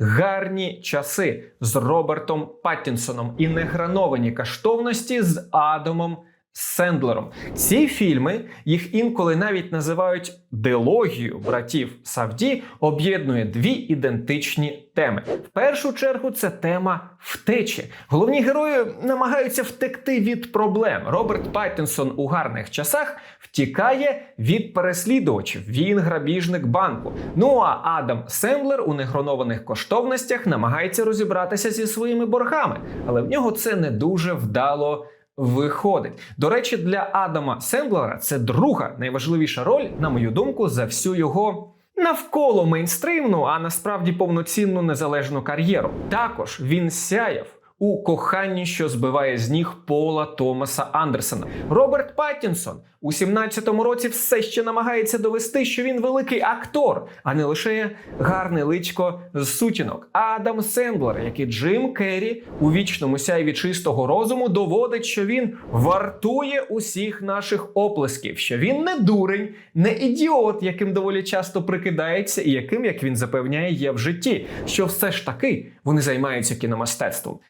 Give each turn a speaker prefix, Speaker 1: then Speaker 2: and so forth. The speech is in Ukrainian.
Speaker 1: Гарні часи з Робертом Паттінсоном і неграновані каштовності з Адамом Сендлером. Ці фільми їх інколи навіть називають дилогію братів Савді, об'єднує дві ідентичні теми. В першу чергу це тема втечі. Головні герої намагаються втекти від проблем. Роберт Паттінсон у гарних часах втікає від переслідувачів. Він грабіжник банку. Ну а Адам Сендлер у негронованих коштовностях намагається розібратися зі своїми боргами, але в нього це не дуже вдало. Виходить. До речі, для Адама Сендлера це друга найважливіша роль, на мою думку, за всю його навколо мейнстримну, а насправді повноцінну незалежну кар'єру. Також він сяяв у коханні, що збиває з ніг Пола Томаса Андерсона. Роберт Паттінсон у 17-му році все ще намагається довести, що він великий актор, а не лише гарне личко з сутінок. Адам Сендлер, як і Джим Керрі у вічному сяйві чистого розуму, доводить, що він вартує усіх наших оплесків, що він не дурень, не ідіот, яким доволі часто прикидається, і яким, як він запевняє, є в житті, що все ж таки вони займаються кіномистецтвом.